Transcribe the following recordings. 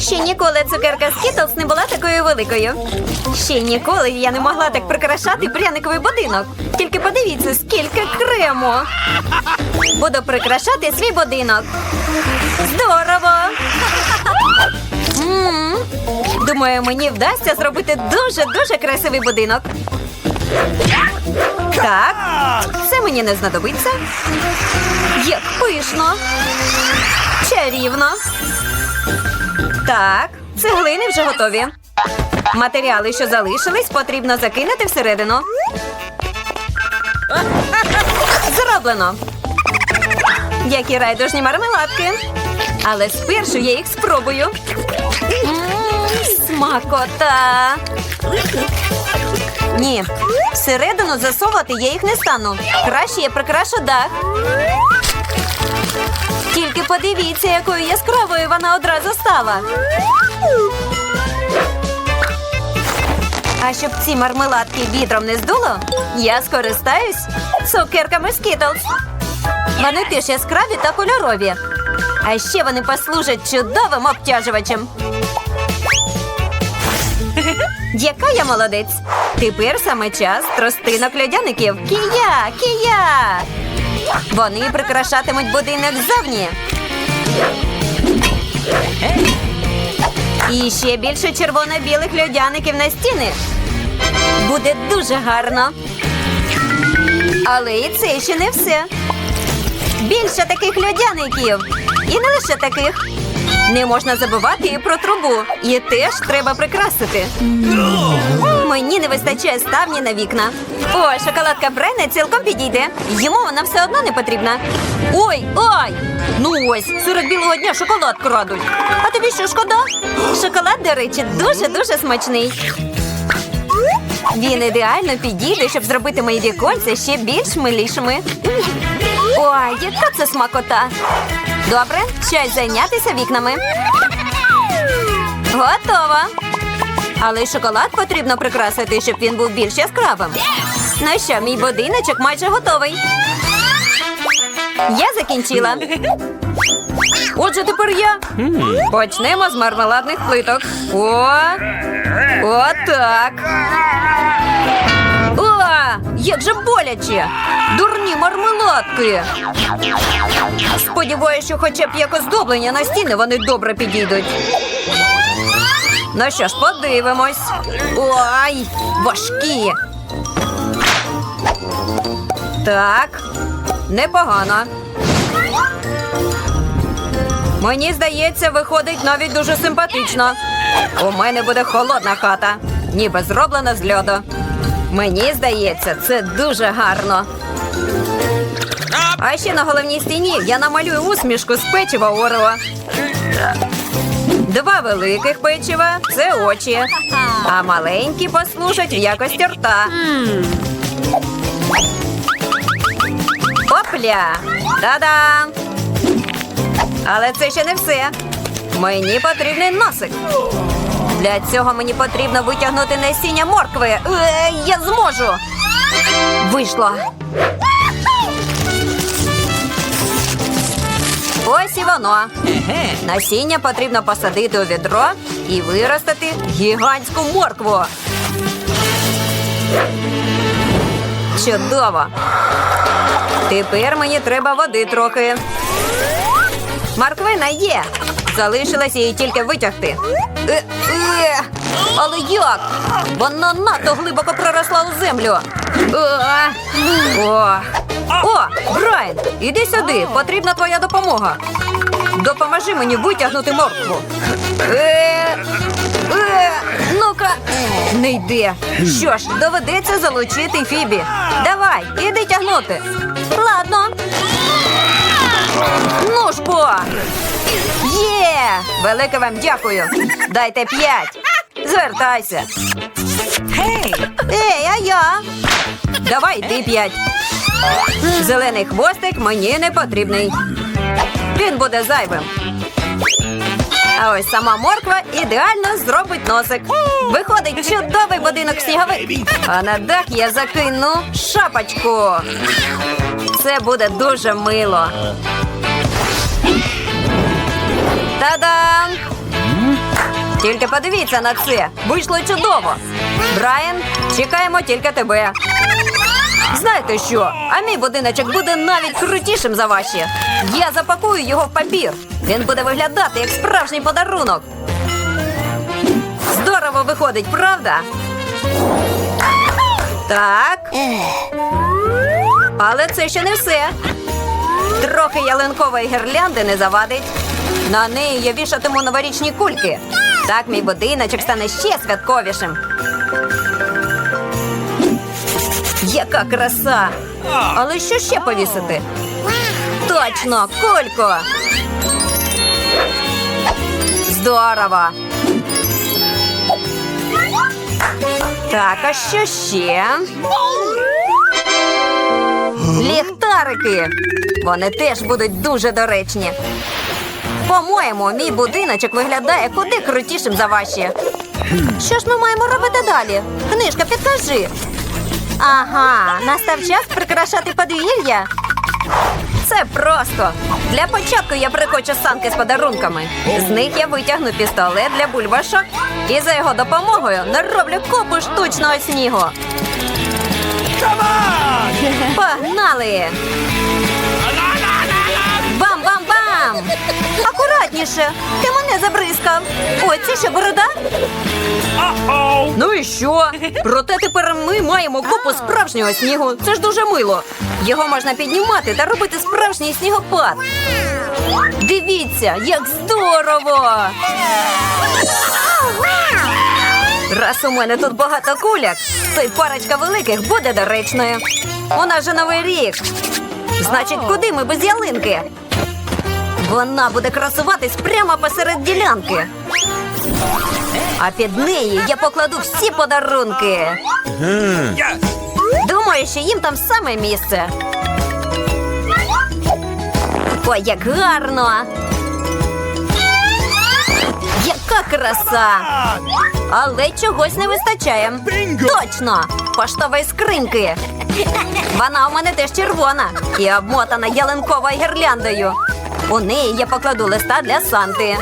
Ще ніколи цукерка Skittles не була такою великою. Ще ніколи я не могла так прикрашати пряниковий будинок. Тільки подивіться, скільки крему. Буду прикрашати свій будинок. Здорово! Думаю, мені вдасться зробити дуже-дуже красивий будинок. Так, це мені не знадобиться. Як пишно. Чарівно. Так, цеглини вже готові. Матеріали, що залишились, потрібно закинути всередину. Зроблено. Які райдужні мармеладки. Але спершу я їх спробую. Смакота. Ні, всередину засовувати я їх не стану. Краще я прикрашу дах. Тільки подивіться, якою яскравою вона одразу стала. А щоб ці мармеладки вітром не здуло, я скористаюсь цукерками Skittles. Вони теж яскраві та кольорові. А ще вони послужать чудовим обтяжувачем. Яка я молодець! Тепер саме час тростинок льодяників. Кія! Кія! Вони прикрашатимуть будинок ззовні. І ще більше червоно-білих льодяників на стіни. Буде дуже гарно. Але і це ще не все. Більше таких льодяників. І не лише таких. Не можна забувати і про трубу. І теж треба прикрасити. Мені не вистачає ставні на вікна. О, шоколадка Брайна цілком підійде. Йому вона все одно не потрібна. Ой, ой! Ну ось, серед білого дня шоколад крадуть. А тобі що шкода? Шоколад, до речі, дуже-дуже смачний. Він ідеально підійде, щоб зробити мої віконця ще більш милішими. Ой, яка це смакота! Добре, час зайнятися вікнами. Готово. Але й шоколад потрібно прикрасити, щоб він був більш яскравим. Ну що, мій будиночок майже готовий. Я закінчила. Отже, тепер я. Почнемо з мармеладних плиток. О! Отак. О, як же боляче! Дурні мармеладки. Сподіваюся, що хоча б як оздоблення на стіни вони добре підійдуть. Ну що ж, подивимось. Ой, важкі. Так, непогано. Мені здається, виходить навіть дуже симпатично. У мене буде холодна хата, ніби зроблена з льоду. Мені здається, це дуже гарно. А ще на головній стіні я намалюю усмішку з печива Орео. Два великих печива це очі, а маленькі послужать в якості рта. Опля! Та-дам! Але це ще не все. Мені потрібний носик. Для цього мені потрібно витягнути насіння моркви. Е, я зможу. Вийшло. Воно. Насіння потрібно посадити у відро і виростити гігантську моркву. Чудово. Тепер мені треба води трохи. Морквина є. Залишилось її тільки витягти. Е, е, але як? Вона надто глибоко проросла у землю. Е, о, о, Брайан, іди сюди. Потрібна твоя допомога. Допоможи мені витягнути моркву. Е, е, ну-ка, не йде. Що ж, доведеться залучити Фібі. Давай, іди тягнути. Ладно. Ну ж бо. Є! Велике вам дякую. Дайте п'ять. Звертайся. Гей! Ей, а я? Давай йди п'ять. Зелений хвостик мені не потрібний. Він буде зайвим. А ось сама морква ідеально зробить носик. Виходить чудовий будинок сніговик. А на дах я закину шапочку. Це буде дуже мило. Та-дам! Тільки подивіться на це. Вийшло чудово. Брайан, чекаємо тільки тебе. Знаєте що? А мій будиночок буде навіть крутішим за ваші. Я запакую його в папір. Він буде виглядати як справжній подарунок. Здорово виходить, правда? Так. Але це ще не все. Трохи ялинкової гірлянди не завадить. На неї я вішатиму новорічні кульки. Так мій будиночок стане ще святковішим. Яка краса! Але що ще повісити? Точно, кульку! Здорово! Так, а що ще? Ліхтарики. Вони теж будуть дуже доречні. По-моєму, мій будиночок виглядає куди крутішим за ваші. Що ж ми маємо робити далі? Книжка, підкажи. Ага, настав час прикрашати подвір'я. Це просто. Для початку я прикочу санки з подарунками. З них я витягну пістолет для бульбашок і за його допомогою нароблю купу штучного снігу. Погнали! Акуратніше! Ти мене забризкав! Ой, це що борода? Ну і що? Проте тепер ми маємо купу справжнього снігу. Це ж дуже мило. Його можна піднімати та робити справжній снігопад. Дивіться, як здорово! Раз у мене тут багато куляк, то й парочка великих буде доречною. У нас же новий рік. Значить, куди ми без ялинки? Вона буде красуватись прямо посеред ділянки. А під неї я покладу всі подарунки. Думаю, що їм там саме місце. Ой, як гарно! Яка краса! Але чогось не вистачає. Точно! Поштової скриньки. Вона у мене теж червона і обмотана ялинковою гірляндою. У неї я покладу листа для Санти.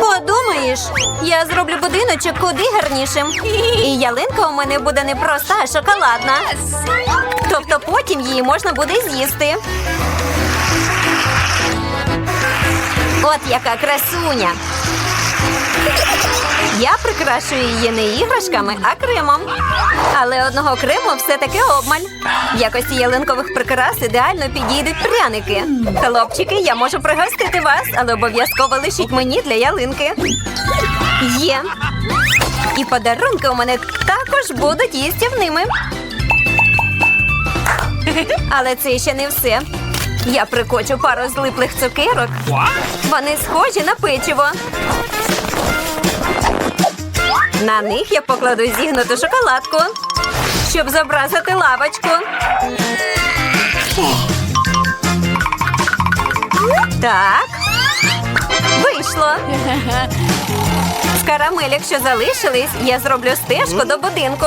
Подумаєш, я зроблю будиночок куди гарнішим. І ялинка у мене буде не проста, а шоколадна. Тобто потім її можна буде з'їсти. От яка красуня. Я прикрашую її не іграшками, а кремом. Але одного крему все-таки обмаль. В якості ялинкових прикрас ідеально підійдуть пряники. Хлопчики, я можу пригостити вас, але обов'язково лишіть мені для ялинки. Є. І подарунки у мене також будуть їстівними. Але це ще не все. Я прикочу пару злиплих цукерок. Вони схожі на печиво. На них я покладу зігнуту шоколадку, щоб зобразити лавочку. Так. Вийшло. З карамель, що залишились, я зроблю стежку до будинку,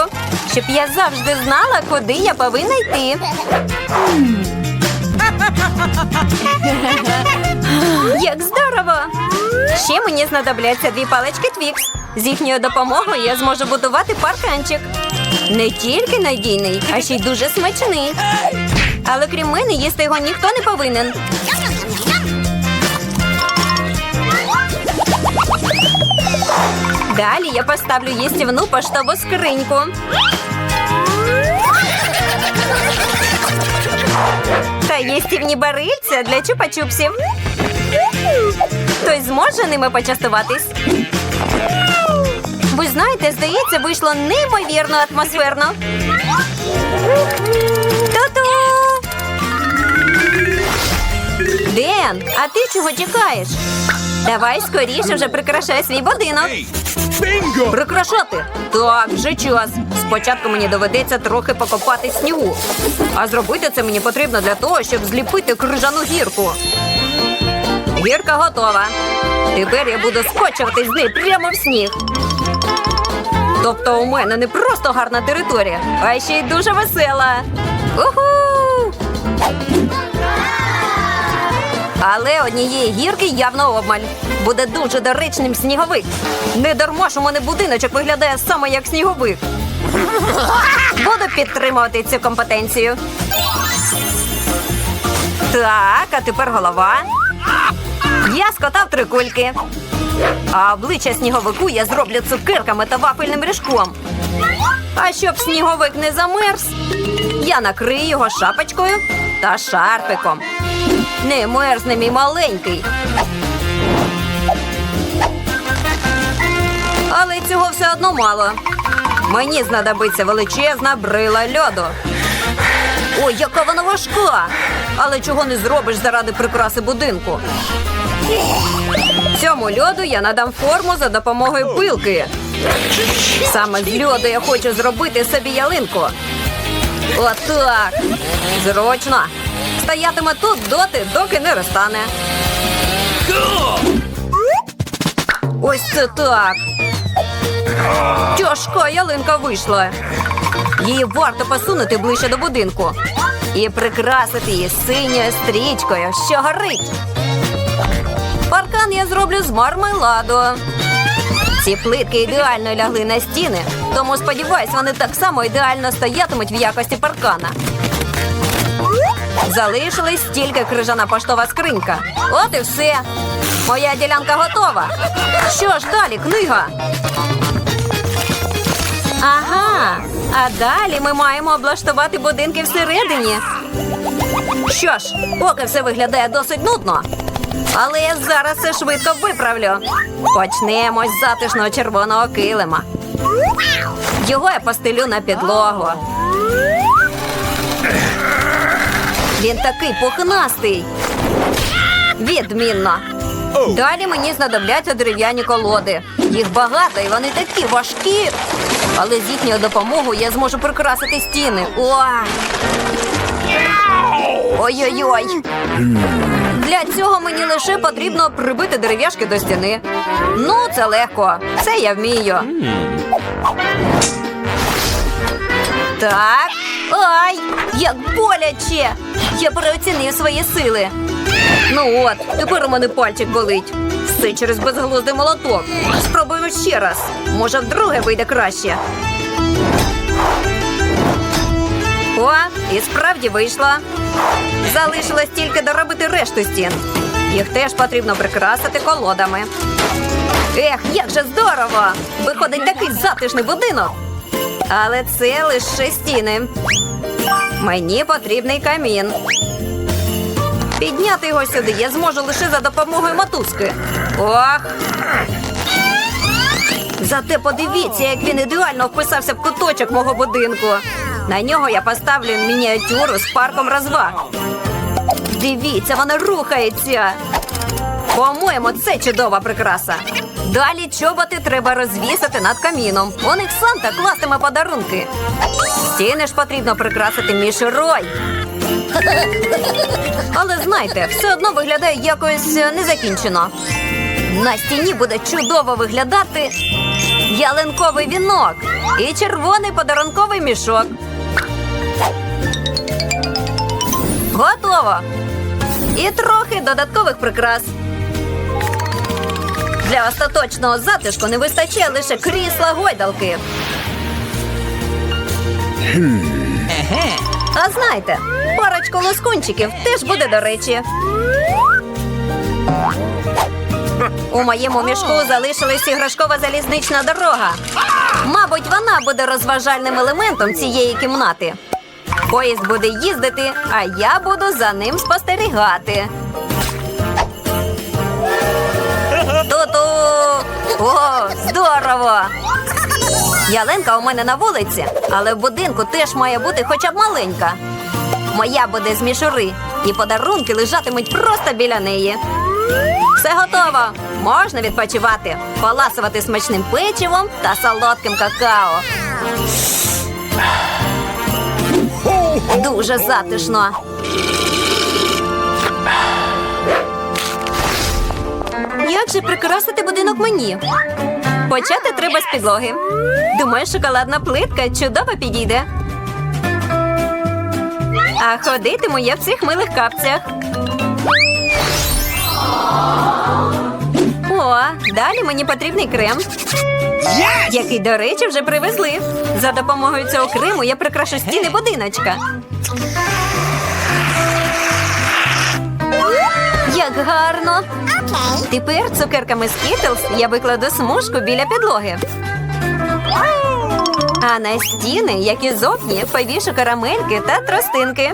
щоб я завжди знала, куди я повинна йти. Як здорово! Ще мені знадобляться дві палички Твікс. З їхньою допомогою я зможу будувати парканчик. Не тільки надійний, а ще й дуже смачний. Але крім мене, їсти його ніхто не повинен. Далі я поставлю їстівну поштову скриньку. Та їстівні барильця для чупа-чупсів. Хтось зможе ними почастуватись? Ви знаєте, здається, вийшло неймовірно атмосферно. Ту-ту! Ден, а ти чого чекаєш? Давай скоріше вже прикрашай свій будинок. Bingo! Прикрашати? Так, вже час. Спочатку мені доведеться трохи покопати снігу. А зробити це мені потрібно для того, щоб зліпити крижану гірку. Гірка готова. Тепер я буду скочувати з неї прямо в сніг. Тобто у мене не просто гарна територія, а ще й дуже весела. Уху! Але однієї гірки явно обмаль. Буде дуже доречним сніговик. Не дарма у мене будиночок виглядає саме як сніговик. Буду підтримувати цю компетенцію. Так, а тепер голова. Я скотав три кульки. А обличчя сніговику я зроблю цукерками та вафельним ріжком. А щоб сніговик не замерз, я накрию його шапочкою та шарфиком. Не мерзне мій маленький. Але цього все одно мало. Мені знадобиться величезна брила льоду. Ой, яка вона важка! Але чого не зробиш заради прикраси будинку? Цьому льоду я надам форму за допомогою пилки. Саме з льоду я хочу зробити собі ялинку. Отак. Зручно. Стоятиме тут доти, доки не розтане. Ось це так. Тяжка ялинка вийшла. Її варто посунути ближче до будинку і прикрасити її синьою стрічкою, що горить. Паркан я зроблю з мармеладу. Ці плитки ідеально лягли на стіни, тому сподіваюсь, вони так само ідеально стоятимуть в якості паркана. Залишилась тільки крижана поштова скринька. От і все. Моя ділянка готова. Що ж далі, книга? Ага. А далі ми маємо облаштувати будинки всередині. Що ж, поки все виглядає досить нудно. Але я зараз це швидко виправлю. Почнемо з затишного червоного килима. Його я постелю на підлогу. Він такий пухнастий. Відмінно. Далі мені знадобляться дерев'яні колоди. Їх багато і вони такі важкі. Але з їхньою допомогою я зможу прикрасити стіни. Ой-ой-ой. Для цього мені лише потрібно прибити дерев'яшки до стіни. Ну, це легко. Це я вмію. Так. Ай, як боляче! Я переоцінив свої сили. Ну от, тепер у мене пальчик болить. Все через безглуздий молоток. Спробуємо ще раз. Може, вдруге вийде краще. О, і справді вийшло. Залишилось тільки доробити решту стін. Їх теж потрібно прикрасити колодами. Ех, як же здорово! Виходить такий затишний будинок. Але це лише стіни. Мені потрібний камін. Підняти його сюди я зможу лише за допомогою мотузки. Ох. Зате подивіться, як він ідеально вписався в куточок мого будинку. На нього я поставлю мініатюру з парком розваг. Дивіться, вона рухається. По-моєму, це чудова прикраса. Далі чоботи треба розвісити над каміном. У них Санта кластиме подарунки. Стіни ж потрібно прикрасити мішурой. Але знайте, все одно виглядає якось е, незакінчено. На стіні буде чудово виглядати ялинковий вінок і червоний подарунковий мішок. Готово. І трохи додаткових прикрас. Для остаточного затишку не вистачає лише крісла гойдалки. А знаєте, парочку лоскунчиків теж буде до речі. У моєму мішку залишилась іграшкова залізнична дорога. Мабуть, вона буде розважальним елементом цієї кімнати. Поїзд буде їздити, а я буду за ним спостерігати. Ту-ту! О, здорово! Ялинка у мене на вулиці, але в будинку теж має бути хоча б маленька. Моя буде з мішури, і подарунки лежатимуть просто біля неї. Все готово. Можна відпочивати, поласувати смачним печивом та солодким какао. Дуже затишно. Як же прикрасити будинок мені? Почати треба з підлоги. Думаю, шоколадна плитка чудово підійде. А ходитиму я в цих милих капцях. О, далі мені потрібний крем який, до речі, вже привезли. За допомогою цього крему я прикрашу стіни будиночка. Як гарно! Тепер цукерками Skittles я викладу смужку біля підлоги. А на стіни, як і зовні, повішу карамельки та тростинки.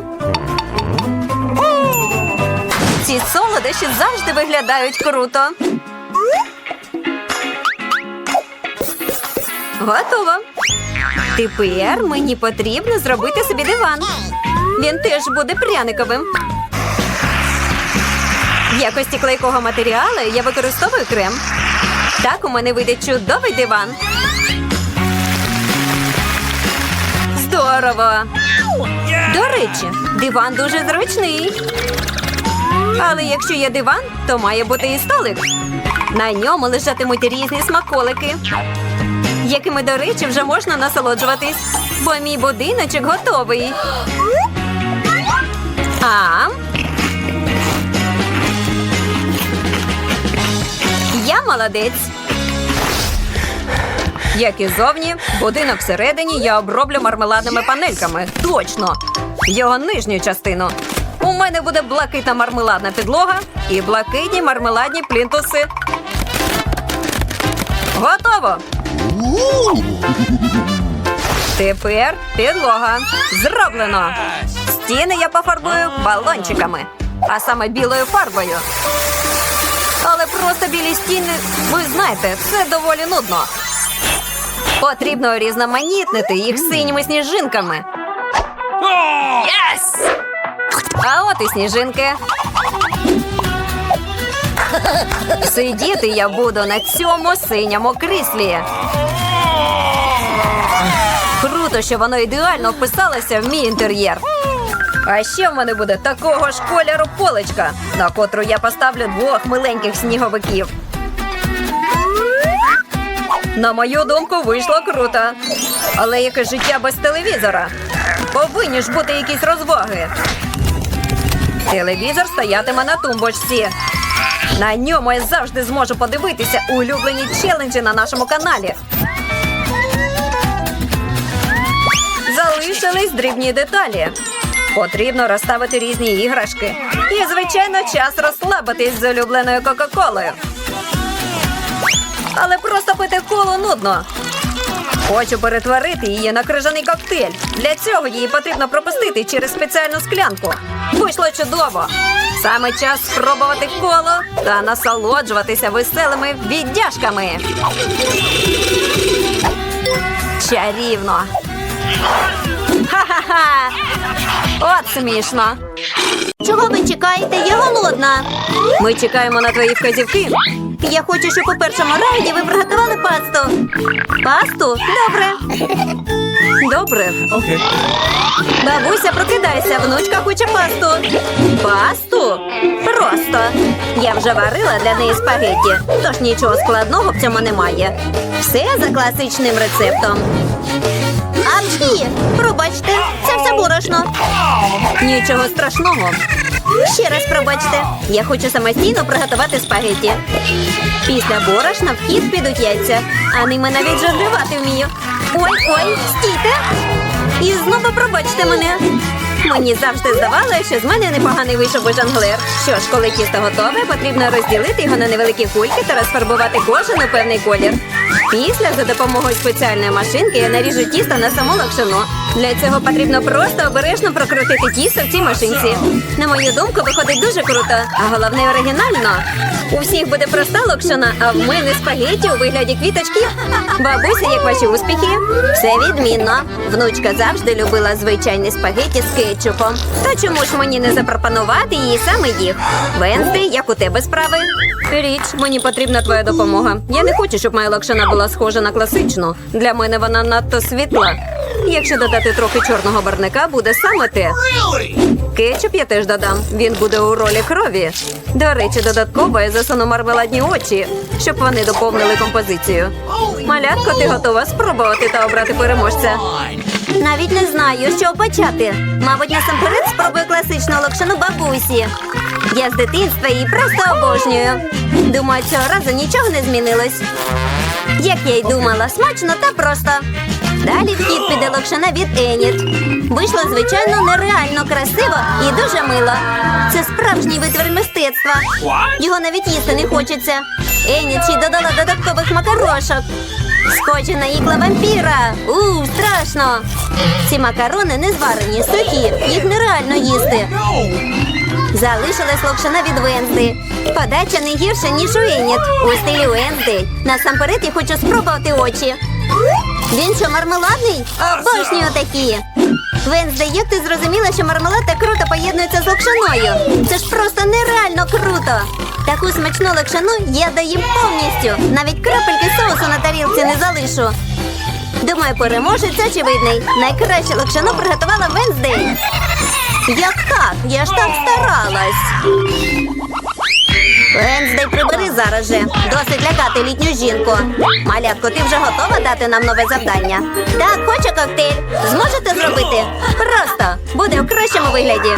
Ці солодощі завжди виглядають круто. Готово. Тепер мені потрібно зробити собі диван. Він теж буде пряниковим. В якості клейкого матеріалу я використовую крем. Так у мене вийде чудовий диван. Здорово! До речі, диван дуже зручний. Але якщо є диван, то має бути і столик. На ньому лежатимуть різні смаколики, якими, до речі, вже можна насолоджуватись, бо мій будиночок готовий. А я молодець. Як і зовні, будинок всередині я оброблю мармеладними панельками. Точно! Його нижню частину. У мене буде блакитна мармеладна підлога і блакитні мармеладні плінтуси. Готово! Тепер підлога. Зроблено. Стіни я пофарбую балончиками, а саме білою фарбою. Але просто білі стіни, ви знаєте, це доволі нудно. Потрібно різноманітнити їх синіми сніжинками. А от і сніжинки. Сидіти я буду на цьому синьому кріслі. Круто, що воно ідеально вписалося в мій інтер'єр. А ще в мене буде такого ж кольору поличка, на котру я поставлю двох миленьких сніговиків. На мою думку, вийшло круто. Але яке життя без телевізора? Повинні ж бути якісь розваги. Телевізор стоятиме на тумбочці. На ньому я завжди зможу подивитися улюблені челенджі на нашому каналі. Залишились дрібні деталі. Потрібно розставити різні іграшки. І, звичайно, час розслабитись з улюбленою Кока-Колою. Але просто пити колу нудно. Хочу перетворити її на крижаний коктейль. Для цього її потрібно пропустити через спеціальну склянку. Вийшло чудово. Саме час спробувати коло та насолоджуватися веселими віддяжками. Чарівно. Ха-ха-ха! От смішно. Чого ви чекаєте? Я голодна. Ми чекаємо на твої вказівки. Я хочу, щоб у першому раунді ви приготували пасту. Пасту? Добре. Добре. Okay. Бабуся, прокидайся, внучка хоче пасту. Пасту? Просто. Я вже варила для неї спагетті, тож нічого складного в цьому немає. Все за класичним рецептом. Апчхі! Пробачте, це все борошно. Нічого страшного. Ще раз пробачте. Я хочу самостійно приготувати спагетті. Після борошна в хід підуть яйця, а ними навіть жонглювати вмію. Ой, ой, стійте! І знову пробачте мене. Мені завжди здавалося, що з мене непоганий вийшов би жонглер. Що ж, коли тісто готове, потрібно розділити його на невеликі кульки та розфарбувати кожен у певний колір. Після за допомогою спеціальної машинки я наріжу тісто на саму локшину. Для цього потрібно просто обережно прокрутити тісто в цій машинці. На мою думку, виходить дуже круто, а головне оригінально. У всіх буде проста локшина, а в мене спагетті у вигляді квіточки. Бабуся, як ваші успіхи? Все відмінно. Внучка завжди любила звичайні спагетті з кетчупом. То чому ж мені не запропонувати їй саме їх? Венсти, як у тебе справи? Річ, мені потрібна твоя допомога. Я не хочу, щоб моя локшина була схожа на класичну. Для мене вона надто світла. Якщо додати трохи чорного барника, буде саме те. Кетчуп я теж додам. Він буде у ролі крові. До речі, додатково я засуну мармеладні очі, щоб вони доповнили композицію. Малятко, ти готова спробувати та обрати переможця. Навіть не знаю, з чого почати. Мабуть, насамперед спробую класичну локшину бабусі. Я з дитинства її просто обожнюю. Думаю, цього разу нічого не змінилось. Як я й думала, смачно та просто. Далі в хід піде локшина від Еніт. Вийшло, звичайно, нереально красиво і дуже мило. Це справжній витвір мистецтва. Його навіть їсти не хочеться. Еніт ще додала додаткових макарошок. Схожі на ікла вампіра. У, страшно. Ці макарони не зварені, сухі. Їх нереально їсти. Залишилась локшина від Вензди. Подача не гірша, ніж у Еніт. У стилі Вензди. Насамперед я хочу спробувати очі. Він що, мармеладний? Обожнюю такі. Вензде, як ти зрозуміла, що мармелад так круто поєднується з локшиною? Це ж просто нереально круто. Таку смачну локшину я доїм повністю. Навіть крапельки соусу на тарілці не залишу. Думаю, переможець очевидний. Найкраще локшину приготувала Венздей. Як так? Я ж так старалась. Венздей, прибери зараз же. Досить лякати літню жінку. Малятко, ти вже готова дати нам нове завдання? Так, хочу коктейль. Зможете зробити? Просто буде в кращому вигляді.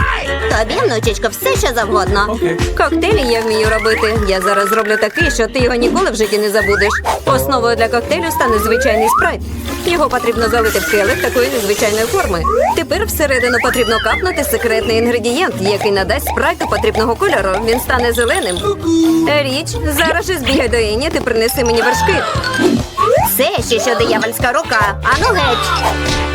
Тобі, внучечко, все що завгодно. Коктейлі я вмію робити. Я зараз зроблю такий, що ти його ніколи в житті не забудеш. Основою для коктейлю стане звичайний спрайт. Його потрібно залити в келих такої незвичайної форми. Тепер всередину потрібно капнути секретний інгредієнт, який надасть спрайту потрібного кольору. Він стане зеленим. Річ, зараз же збігай до Ені, ти принеси мені вершки. Все ще що диявольська рука. Ану геть.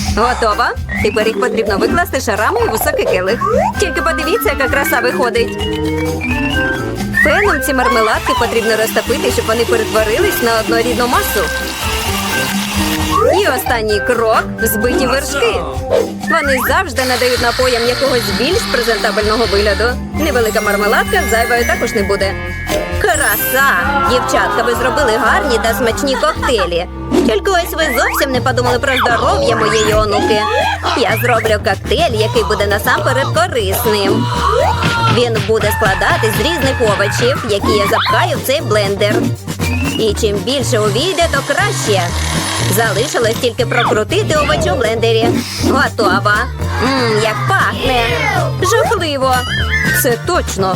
Готово. Тепер їх потрібно викласти шарами у високий келих. Тільки подивіться, яка краса виходить. Феном ці мармеладки потрібно розтопити, щоб вони перетворились на однорідну масу. І останній крок взбиті вершки. Вони завжди надають напоям якогось більш презентабельного вигляду. Невелика мармеладка зайвою також не буде. Краса! Дівчатка, ви зробили гарні та смачні коктейлі. Тільки ось ви зовсім не подумали про здоров'я моєї онуки. Я зроблю коктейль, який буде насамперед корисним. Він буде складати з різних овочів, які я запхаю в цей блендер. І чим більше увійде, то краще. Залишилось тільки прокрутити овочі у блендері. Готова. Мм, як пахне. Жахливо. Це точно.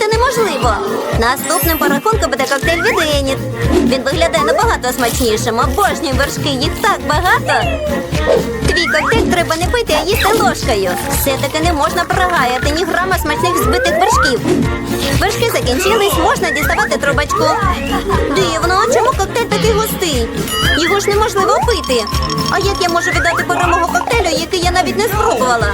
неможливо. Наступним по рахунку буде коктейль від Еніт. Він виглядає набагато смачнішим. Обожнюю вершки, їх так багато. Твій коктейль треба не пити, а їсти ложкою. Все-таки не можна прогаяти ні грама смачних збитих вершків. Вершки закінчились, можна діставати трубочку. Дивно, чому коктейль такий густий? Його ж неможливо пити. А як я можу віддати перемогу коктейлю, який я навіть не спробувала?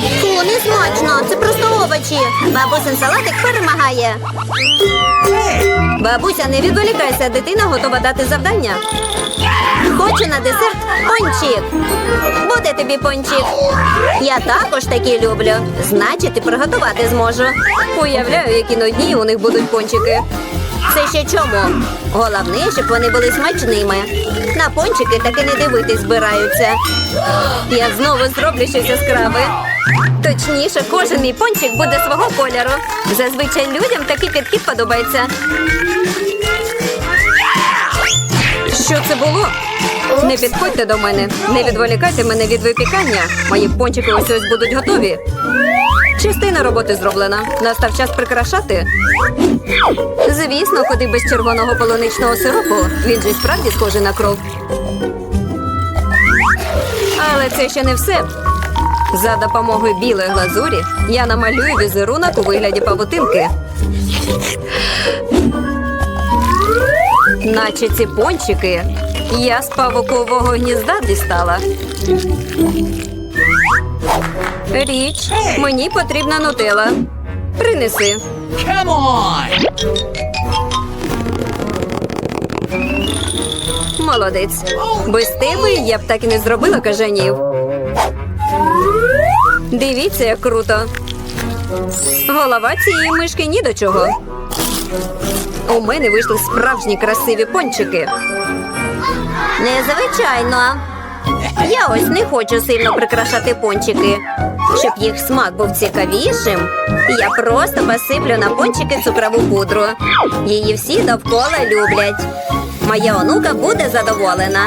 Фу, не смачно, це просто овочі. Бабусин салатик перемагає. Бабуся, не відволікайся, дитина готова дати завдання. Хочу на десерт пончик. Буде тобі пончик. Я також такі люблю. Значить, і приготувати зможу. Уявляю, які нудні у них будуть пончики. Це ще чому? Головне, щоб вони були смачними. На пончики таки не дивитись збираються. Я знову зроблю щось яскраве. Точніше, кожен мій пончик буде свого кольору. Зазвичай людям такий підхід подобається. Що це було? Не підходьте до мене, не відволікайте мене від випікання. Мої пончики ось ось будуть готові. Частина роботи зроблена. Настав час прикрашати. Звісно, куди без червоного полуничного сиропу. Він же справді схожий на кров. Але це ще не все. За допомогою білої глазурі я намалюю візерунок у вигляді павутинки. Наче ці пончики я з павукового гнізда дістала. Річ, мені потрібна нутела. Принеси. Come on! Молодець. Без тебе я б так і не зробила кажанів. Дивіться, як круто. Голова цієї мишки ні до чого. У мене вийшли справжні красиві пончики. Незвичайно. Я ось не хочу сильно прикрашати пончики. Щоб їх смак був цікавішим, я просто посиплю на пончики цукрову пудру. Її всі довкола люблять. Моя онука буде задоволена.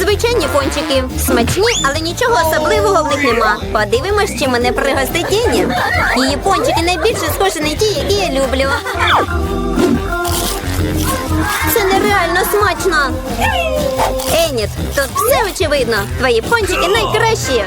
Звичайні пончики. Смачні, але нічого особливого в них нема. Подивимось, чи мене пригостить Ені. Її пончики найбільше схожі на ті, які я люблю. Це нереально смачно. Еніт, тут все очевидно. Твої пончики найкращі.